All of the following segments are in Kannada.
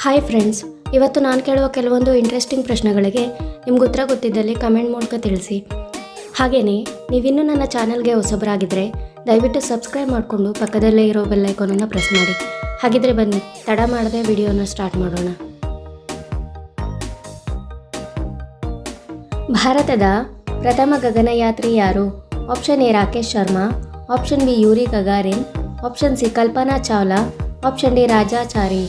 ಹಾಯ್ ಫ್ರೆಂಡ್ಸ್ ಇವತ್ತು ನಾನು ಕೇಳುವ ಕೆಲವೊಂದು ಇಂಟ್ರೆಸ್ಟಿಂಗ್ ಪ್ರಶ್ನೆಗಳಿಗೆ ನಿಮ್ಗೆ ಉತ್ತರ ಗೊತ್ತಿದ್ದಲ್ಲಿ ಕಮೆಂಟ್ ಮೂಲಕ ತಿಳಿಸಿ. ಹಾಗೆಯೇ ನೀವಿನ್ನೂ ನನ್ನ ಚಾನಲ್ಗೆ ಹೊಸಬರಾಗಿದ್ದರೆ ದಯವಿಟ್ಟು ಸಬ್ಸ್ಕ್ರೈಬ್ ಮಾಡಿಕೊಂಡು ಪಕ್ಕದಲ್ಲೇ ಇರೋ ಬೆಲ್ ಐಕಾನನ್ನು ಪ್ರೆಸ್ ಮಾಡಿ. ಹಾಗಿದ್ರೆ ಬನ್ನಿ, ತಡ ಮಾಡದೆ ವಿಡಿಯೋನ ಸ್ಟಾರ್ಟ್ ಮಾಡೋಣ. ಭಾರತದ ಪ್ರಥಮ ಗಗನಯಾತ್ರಿ ಯಾರು? Option A Rakesh Sharma option B Yuri Gagarin option C Kalpana Chawla option D Rajachari.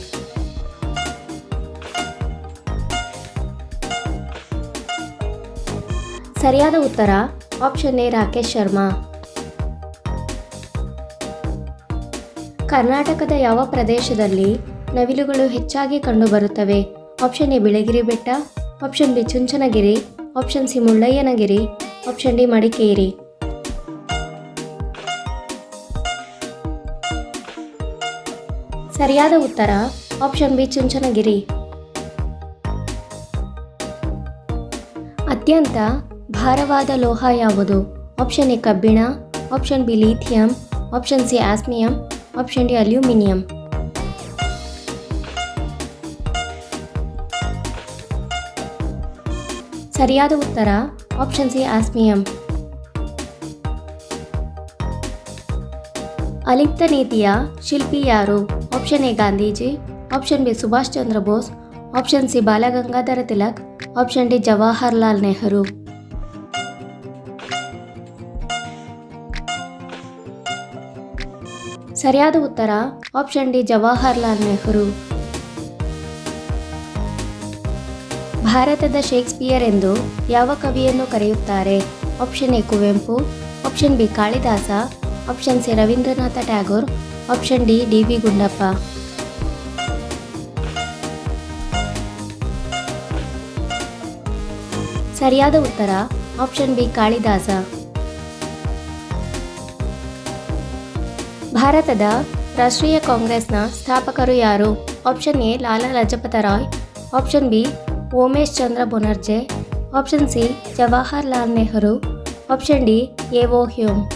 ಸರಿಯಾದ ಉತ್ತರ ಆಪ್ಷನ್ ಎ ರಾಕೇಶ್ ಶರ್ಮಾ. ಕರ್ನಾಟಕದ ಯಾವ ಪ್ರದೇಶದಲ್ಲಿ ನವಿಲುಗಳು ಹೆಚ್ಚಾಗಿ ಕಂಡುಬರುತ್ತವೆ? Option A Biligiri Betta option B Chunchanagiri option C Mullayanagiri option D Madikeri. ಸರಿಯಾದ ಉತ್ತರ ಆಪ್ಷನ್ ಬಿ ಚುಂಚನಗಿರಿ. ಅತ್ಯಂತ ಭಾರವಾದ ಲೋಹ ಯಾವುದು? ಆಪ್ಷನ್ ಎ ಕಬ್ಬಿಣ. Option B lithium option C osmium option D aluminium ಸರಿಯಾದ ಉತ್ತರ ಆಪ್ಷನ್ ಸಿ ಆಸ್ಮಿಯಂ ಅಲಿಪ್ತ ನೀತಿಯ ಶಿಲ್ಪಿ ಯಾರು? Option A Gandhiji. Option B Subhash Chandra Bose. Option C Balagangadhara Tilak. Option D Jawaharlal Nehru. ಸರಿಯಾದ ಉತ್ತರ ಆಪ್ಷನ್ ಡಿ ಜವಾಹರ್ಲಾಲ್ ನೆಹರು. ಭಾರತದ ಶೇಕ್ಸ್ಪಿಯರ್ ಎಂದು ಯಾವ ಕವಿಯನ್ನು ಕರೆಯುತ್ತಾರೆ? Option A Kuvempu, option B Kalidasa, option C Rabindranath Tagore, option D D V Gundappa. ಸರಿಯಾದ ಉತ್ತರ ಆಪ್ಷನ್ ಬಿ ಕಾಳಿದಾಸ. ಭಾರತದ ರಾಷ್ಟ್ರೀಯ ಕಾಂಗ್ರೆಸ್ನ ಸ್ಥಾಪಕರು ಯಾರು? Option A, Lala Lajpat Rai. Option B Womesh Chandra Bonnerjee. Option C Jawaharlal Nehru. Option D A O Hume.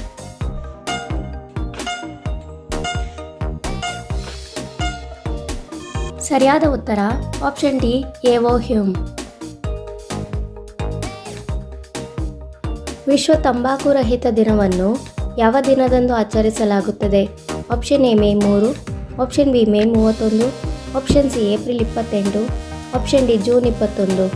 ಸರಿಯಾದ ಉತ್ತರ, option D A O Hume. ವಿಶ್ವ ತಂಬಾಕು ರಹಿತ ದಿನವನ್ನು ಯಾವ ದಿನದಂದು ಆಚರಿಸಲಾಗುತ್ತದೆ? ಆಪ್ಷನ್ ಎ ಮೇ ಮೂರು ಆಪ್ಷನ್ ಬಿ ಮೇ ಮೂವತ್ತೊಂದು ಆಪ್ಷನ್ ಸಿ ಏಪ್ರಿಲ್ ಇಪ್ಪತ್ತೆಂಟು ಆಪ್ಷನ್ ಡಿ ಜೂನ್ ಇಪ್ಪತ್ತೊಂದು.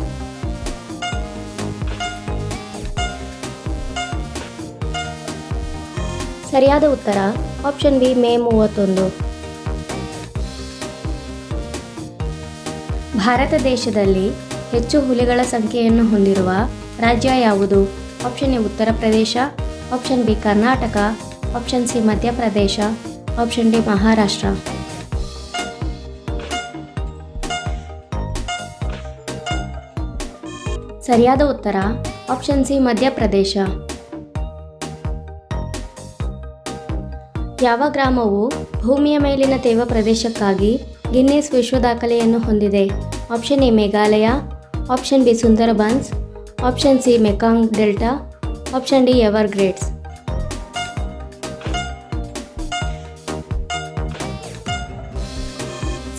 ಸರಿಯಾದ ಉತ್ತರ ಆಪ್ಷನ್ ಬಿ ಮೇ ಮೂವತ್ತೊಂದು. ಭಾರತ ದೇಶದಲ್ಲಿ ಹೆಚ್ಚು ಹುಲಿಗಳ ಸಂಖ್ಯೆಯನ್ನು ಹೊಂದಿರುವ ರಾಜ್ಯ ಯಾವುದು? Option A Uttar Pradesh option B Karnataka option C Madhya Pradesh option D Maharashtra ಸರಿಯಾದ ಉತ್ತರ ಆಪ್ಷನ್ ಸಿ ಮಧ್ಯಪ್ರದೇಶ ಯಾವ ಗ್ರಾಮವು ಭೂಮಿಯ ಮೇಲಿನ ತೇವ ಪ್ರದೇಶಕ್ಕಾಗಿ ಗಿನ್ನೆಸ್ ವಿಶ್ವ ದಾಖಲೆಯನ್ನು ಹೊಂದಿದೆ? Option A Meghalaya option B Sundarbans option C Mekong delta option D Everglades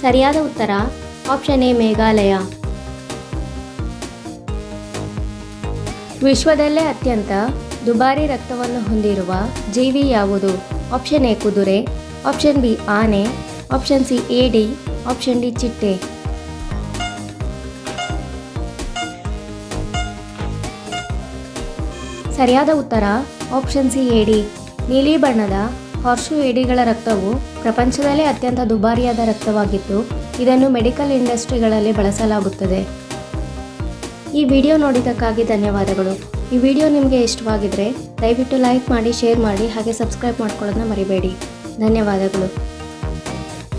ಸರಿಯಾದ ಉತ್ತರ ಆಪ್ಷನ್ ಎ ಮೇಘಾಲಯ. ವಿಶ್ವದಲ್ಲೇ ಅತ್ಯಂತ ದುಬಾರಿ ರಕ್ತವನ್ನು ಹೊಂದಿರುವ ಜೀವಿ ಯಾವುದು? ಆಪ್ಷನ್ ಎ ಕುದುರೆ ಆಪ್ಷನ್ ಬಿ ಆನೆ ಆಪ್ಷನ್ ಸಿ ಏಡಿ ಆಪ್ಷನ್ ಡಿ ಚಿಟ್ಟೆ. ಸರಿಯಾದ ಉತ್ತರ ಆಪ್ಷನ್ ಸಿ ಏಡಿ ನೀಲಿ ಬಣ್ಣದ ಹಾರ್ಶು ಏಡಿಗಳ ರಕ್ತವು ಪ್ರಪಂಚದಲ್ಲೇ ಅತ್ಯಂತ ದುಬಾರಿಯಾದ ರಕ್ತವಾಗಿದ್ದು, ಇದನ್ನು ಮೆಡಿಕಲ್ ಇಂಡಸ್ಟ್ರಿಗಳಲ್ಲಿ ಬಳಸಲಾಗುತ್ತದೆ. ಈ ವಿಡಿಯೋ ನೋಡಿದ್ದಕ್ಕಾಗಿ ಧನ್ಯವಾದಗಳು. ಈ ವಿಡಿಯೋ ನಿಮಗೆ ಇಷ್ಟವಾಗಿದ್ದರೆ ದಯವಿಟ್ಟು ಲೈಕ್ ಮಾಡಿ, ಶೇರ್ ಮಾಡಿ, ಹಾಗೆ ಸಬ್ಸ್ಕ್ರೈಬ್ ಮಾಡ್ಕೊಳ್ಳೋದನ್ನ ಮರಿಬೇಡಿ. ಧನ್ಯವಾದಗಳು.